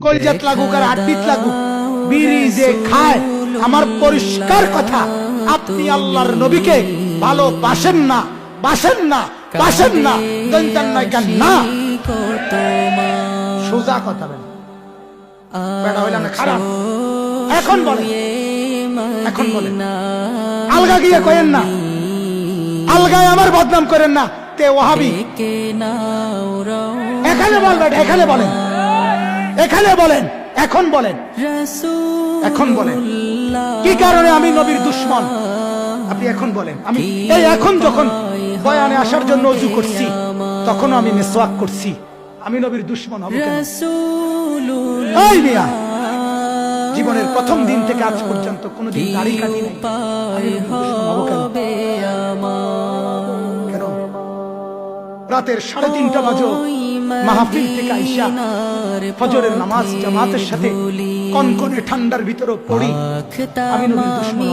কলজাত লাগুক আর হাড্ডিত লাগুক বিড়ি যে খায় আমার পরিষ্কার কথা আপনি আল্লাহর নবীকে ভালোবাসেন না বাসেন না বাসেন না দন্তান কেন না। সোজা কথা বলেন। বেড়া হইলাম খারাপ। এখন বলেন এখন বলেন। আলগা গিয়ে কয়েন না আলগায় আমার বদনাম করেন না তে ওহাবি এখানে বলবেন এখানে বলেন। এখানে বলেন এখন বলেন। এখন বলেন। কি কারণে আমি নবীর দুশ্মন? আপনি এখন বলেন। আমি এই এখন যখন বয়ানে আসার জন্য অজু করছি তখন আমি মেসওয়াক করছি। আমি নবীর দুশ্মন হব কেন? এই মিয়া জীবনের প্রথম দিন থেকে আজ পর্যন্ত কোনোদিন দাড়ি কাটি নাই? কেন? রাতের সাড়ে তিনটা বাজো মাহফিল থেকে আইসা ফজরের নামাজ জামাতের সাথে কনকনে ঠান্ডার ভিতরে পড়ি। আমি নবীর দুশমন?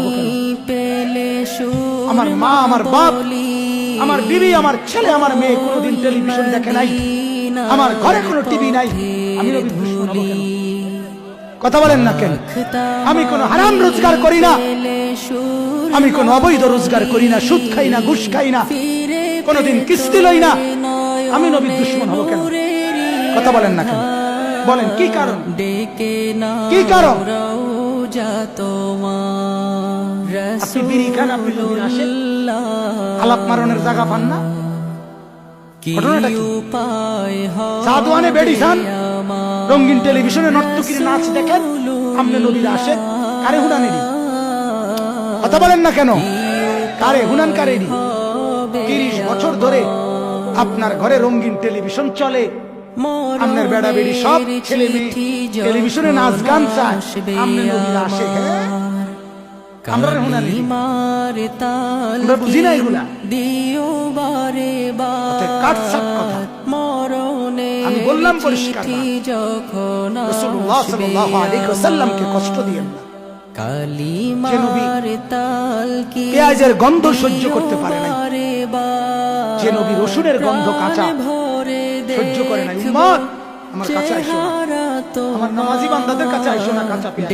আমার মা আমার বাপ আমার বিবি আমার ছেলে আমার মেয়ে কোনোদিন টেলিভিশন দেখে নাই। আমার ঘরে কোনো টিভি নাই। আমি নবীর দুশমন হব কেন? কথা বলেন না কেন? আমি কোনো হারাম রোজগার করি না। আমি কোনো অবৈধ রোজগার করি না। সুদ খাই না ঘুষ খাই না। কোনোদিন কিস্তি লই না। আমি নবীর দুশ্মন হব কেন? কথা বলেন না কেন? বলেন কি কারণ? কি কারণ? আপনি বিড়ি খান আপনি নবীর আসেন আলাপ মারণের জায়গা পান না? ঘটনাটা কি? সাধুয়ানে বেড়ি খান রঙিন টেলিভিশনে নর্তকীর নাচ দেখেন আপনি আসে কারে হুনানেরই কথা বলেন না কেন? কারে হুনান কারেরই তিরিশ বছর ধরে আপনার ঘরে রঙিন টেলিভিশন চলে। আপনার বেড়া বেড়ি সব ছেলে মেয়ে টেলিভিশনে নাচ গান চায়। আসে হ্যাঁ? আমরা হুনানি আমরা বুঝি না এগুলা। অতএব কাটছাট কথা। আমি বললাম পরিষ্কার না। রাসূলুল্লাহ সাল্লাল্লাহু আলাইহি ওয়াসাল্লামকে কষ্ট দিয়েন না। যে নবী পেঁয়াজের গন্ধ সহ্য করতে পারে নাই। যে নবী রসুনের গন্ধ কাঁচা সহ্য করে নাই। উম্মত আমার কাছে আইসো না। আমার নামাজি বান্দাদের কাছে আইসো না কাঁচা পেঁয়াজ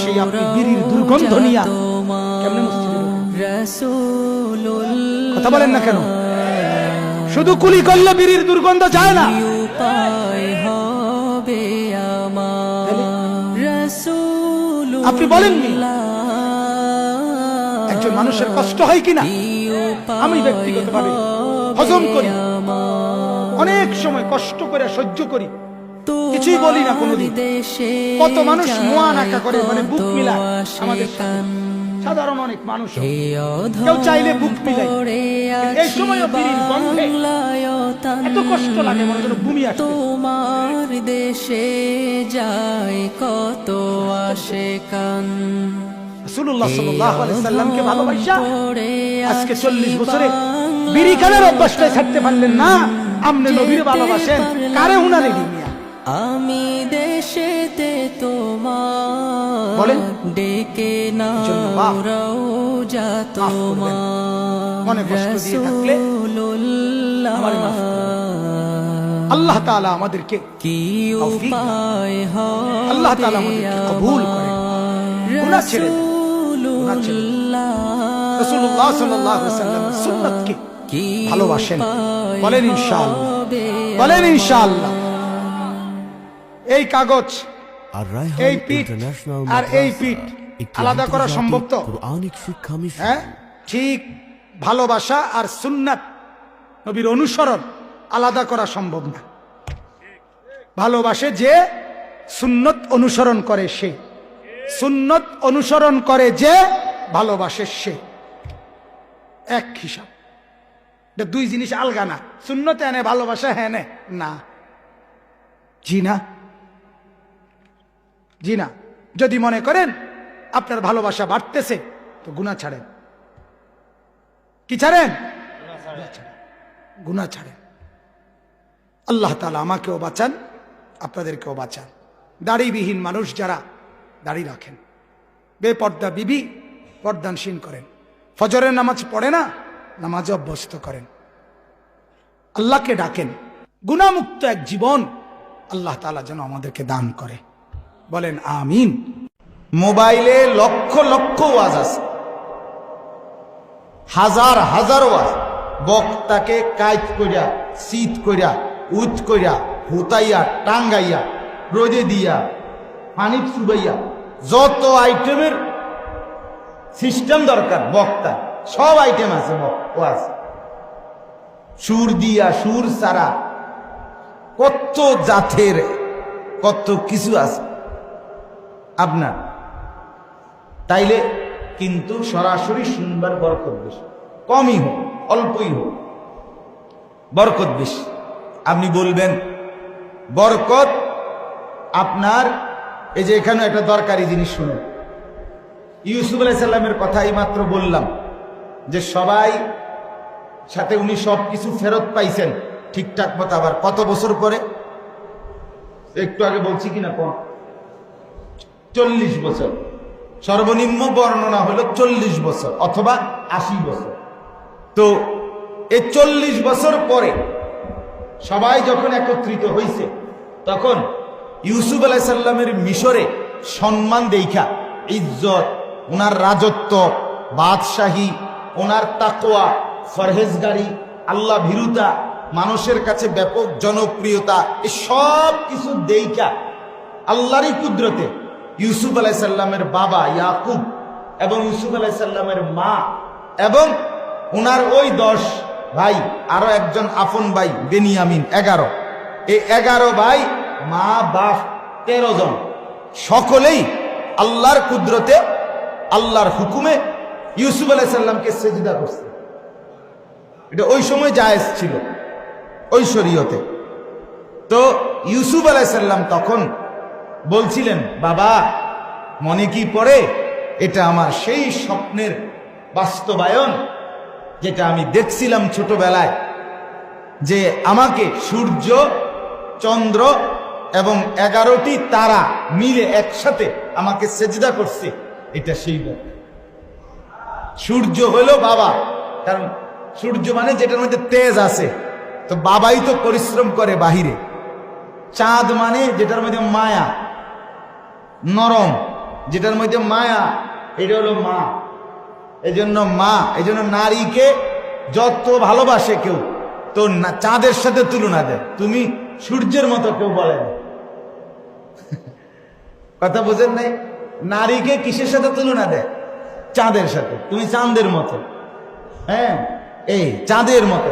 সেই আপনি বিড়ির দুর্গন্ধ নিয়া কেমনে কথা বলেন না কেন? শুধু কুলি করলে বিড়ির দুর্গন্ধ যায় না। আপনি বলেননি? একজন মানুষের কষ্ট হয় কিনা? আমি ব্যক্তিগতভাবে হজম করি। অনেক সময় কষ্ট করে সহ্য করি। কিছুই বলি না কোনোদিন। কত মানুষ নোয়া নাকা করে মানে বুক মিলায় আমাদের। সাধারণ অনেক মানুষ কেউ চাইলে বুক মিলাই এই গন্ধে এত কষ্ট লাগে মনে যেন ভূমি তোমার দেশে যায় কত আসে কান। সাল্লামকে ভালোবাসা? আজকে 40 বছরে বিড়ি খানের ছাড়তে পারলেন না। আপনি নবীর ভালোবাসেন। কারে মিয়া আমি দেশেতে তোমার ডেকে না মনে কষ্ট দিয়ে থাকলে আল্লাহ তাআলা আমাদেরকে কি। উপায় হবে আল্লাহ তাআলা আমাদেরকে কবুল করেন। গুনাহ ছেড়ে সুন্নাতকে ভালোবাসেন। বলেন ইনশাআল্লাহ। বলেন ইনশাআল্লাহ। এই কাগজ এই পিঠ আর এই পিঠ আলাদা করা সম্ভব তো? হ্যাঁ? ঠিক। ভালোবাসা আর সুন্নাত নবীর অনুসরণ আলাদা করা সম্ভব না। ভালোবাসে যে সুন্নত অনুসরণ করে সে। সুন্নত অনুসরণ করে যে ভালোবাসে সে। এক হিসাব। দুই জিনিস আলগা না। সুন্নতে এনে ভালোবাসা হ্যাঁ না। জি না। জি না। যদি মনে করেন আপনার ভালোবাসা বাড়তেছে, তো গুণা ছাড়েন। কি ছাড়েন? গুণা ছাড়েন। আল্লাহ তালা আমাকেও বাঁচান, আপনাদেরকেও বাঁচান। দাড়িবিহীন মানুষ যারা দাড়ি রাখেন। বেপর্দা বিবি পর্দানসীন করেন। ফজরের নামাজ পড়ে না নামাজ অভ্যস্ত করেন। আল্লাহকে ডাকেন। গুণামুক্ত এক জীবন আল্লাহ তালা যেন আমাদেরকে দান করে। বলেন, আমিন। মোবাইলে লক্ষ লক্ষ ওয়াজ আছে। হাজার হাজার ওয়াজ। বক্তাকে কাইত করিয়া শীত করিয়া উত করিয়া হুতাইয়া, টাঙ্গাইয়া, রোদে দিয়া, পানি চুবাইয়া যত আইটেমের সিস্টেম দরকার, বক্তা, সব আইটেম আছে ওয়াজ সুর দিয়া, সুর সারা। কত জাতের, কত কিছু আছে। আপনার, তাইলে কিন্তু সরাসরি শুনবার বরকত বেশি। কমই হোক, অল্পই হোক। বরকত বেশি। আপনি বলবেন, বরকত আপনার এই যে এখানে একটা দরকারি জিনিস শুনুন ইউসুফ আলাইসাল্লামের কথা এই মাত্র বললাম যে সবাই সাথে উনি সব কিছু ফেরত পাইছেন ঠিকঠাক মতো। আবার কত বছর পরে? একটু আগে বলছি কিনা কম? চল্লিশ বছর। সর্বনিম্ন বর্ণনা হলো চল্লিশ বছর অথবা আশি বছর। তো এই চল্লিশ বছর পরে সবাই যখন একত্রিত হয়েছে তখন ইউসুফ আলাইসাল্লামের মিশরে সম্মান দেখা ইজ্জত ওনার রাজত্ব, বাদশাহী ওনার তাকোয়া ফরহেজগারি, আল্লাহ ভীরুতা, মানুষের কাছে ব্যাপক জনপ্রিয়তা এই সব কিছু দেখা আল্লাহরই কুদরতে ইউসুফ আলাইসাল্লামের বাবা ইয়াকুব এবং ইউসুফ আলাইসাল্লামের মা এবং ওনার ওই দশ ভাই, আরও একজন আফন ভাই বেনিয়ামিন, এগারো। এই এগারো ভাই মা বাপ তেরো জন। সকলেই আল্লাহর কুদরতে, আল্লাহর হুকুমে ইউসুফ আলাইসাল্লামকে সেজিদা করছে। এটা ওই সময় জায়েজ ছিল, ওই শরীয়তে। তো ইউসুফ আলাইসাল্লাম তখন বলছিলেন, বাবা, মনে কি পড়ে? এটা আমার সেই স্বপ্নের বাস্তবায়ন যেটা আমি দেখছিলাম ছোটবেলায়, যে আমাকে সূর্য, চন্দ্র এবং এগারোটি তারা মিলে একসাথে আমাকে সেজদা করছে। এটা সেই ব্যাপার সূর্য হলো বাবা। কারণ সূর্য মানে যেটার মধ্যে তেজ আছে। তো বাবাই তো পরিশ্রম করে বাহিরে। চাঁদ মানে যেটার মধ্যে মায়া। নরম, যেটার মধ্যে মায়া, এটা হলো মা। এই জন্য মা এই জন্য নারীকে যত ভালোবাসে কেউ, তো চাঁদের সাথে তুলনা দেয়। তুমি সূর্যের মতো কেউ বলে না। কথা বোঝেন নাই? নারীকে কিসের সাথে তুলনা দেয়? চাঁদের সাথে। তুমি চাঁদের মতো। হ্যাঁ? এই, চাঁদের মতো।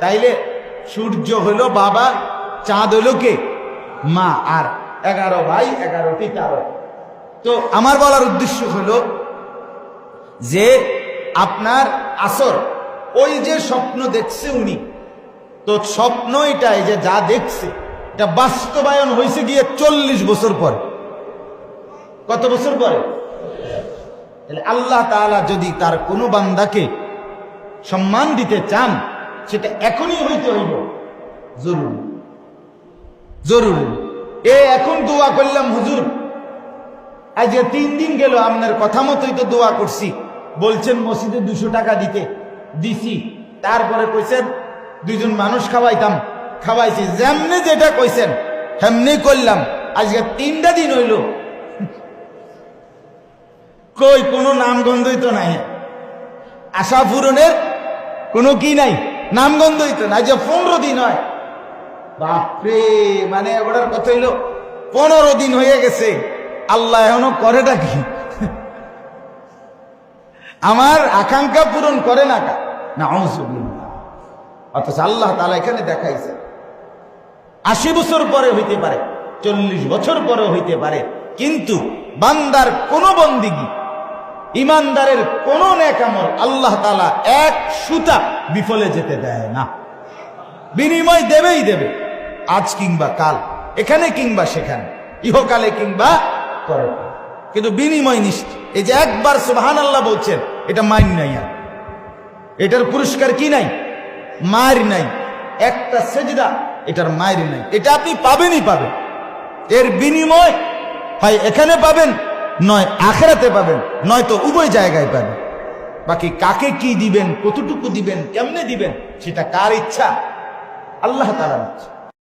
তাইলে সূর্য হলো বাবা, চাঁদ হলো কে? মা আর এগারো ভাই, এগারোটি তারক। তো আমার বলার উদ্দেশ্য হলো যে আপনার আসর, ওই যে স্বপ্ন দেখছে উনি, তো স্বপ্ন এটাই যে যা দেখছে, এটা বাস্তবায়ন হয়েছে গিয়ে চল্লিশ বছর পরে। কত বছর পরে? আল্লাহ তাআলা যদি তার কোনো বান্দাকে সম্মান দিতে চান, সেটা এখনই হইতে হইব। জরুরি। জরুরি। এ এখন দোয়া করলাম, হুজুর। আজ তিন দিন গেল, আপনার কথা মতোই তো দোয়া করছি। বলছেন মসজিদে দুশো টাকা দিতে। দিছি। তারপরে কইছেন, দুইজন মানুষ খাওয়াইতাম। খাওয়াইছি, যেমনি যেটা কইছেন হেমনি করলাম। আজকে তিনটা দিন হইল কই, কোনো নামগন্ধই তো নাই। আশা পূরণের কোনো কি নাই, নামগন্ধই তো নাই, যে পনেরো দিন হয়। বাপরে মানে ওটার কথা হইল, পনেরো দিন হয়ে গেছে, আল্লাহ এখনও করেটা কি আমার আকাঙ্ক্ষা পূরণ করে না না অথচ আল্লাহ তালা এখানে দেখাইছে। আশি বছর পরে হইতে পারে, চল্লিশ বছর পরে হইতে পারে, কিন্তু বান্দার কোন বন্দিগি ইমানদারের কোন নেকামল আল্লাহ তালা এক সুতা বিফলে যেতে দেয় না। বিনিময় দেবেই দেবে, আজ কিংবা কাল, এখানে কিংবা সেখানে, ইহকালে কিংবা পরে। কিন্তু বিনিময় নিশ্চিত। এই যে একবার সুবহান আল্লাহ বলছেন, এটা মাইন নাই আর। এটার পুরস্কার কি নাই? মায়ের নাই। একটা সেজদা, এটার মায়ের নাই। এটা আপনি পাবেনই পাবেন। এর বিনিময় হয় এখানে পাবেন নয় আখেরাতে পাবেন নয়তো উভয় জায়গায় পাবেন। বাকি কাকে কি দিবেন, কতটুকু দিবেন, কেমনে দিবেন, সেটা কার ইচ্ছা? আল্লাহ তালা ইচ্ছা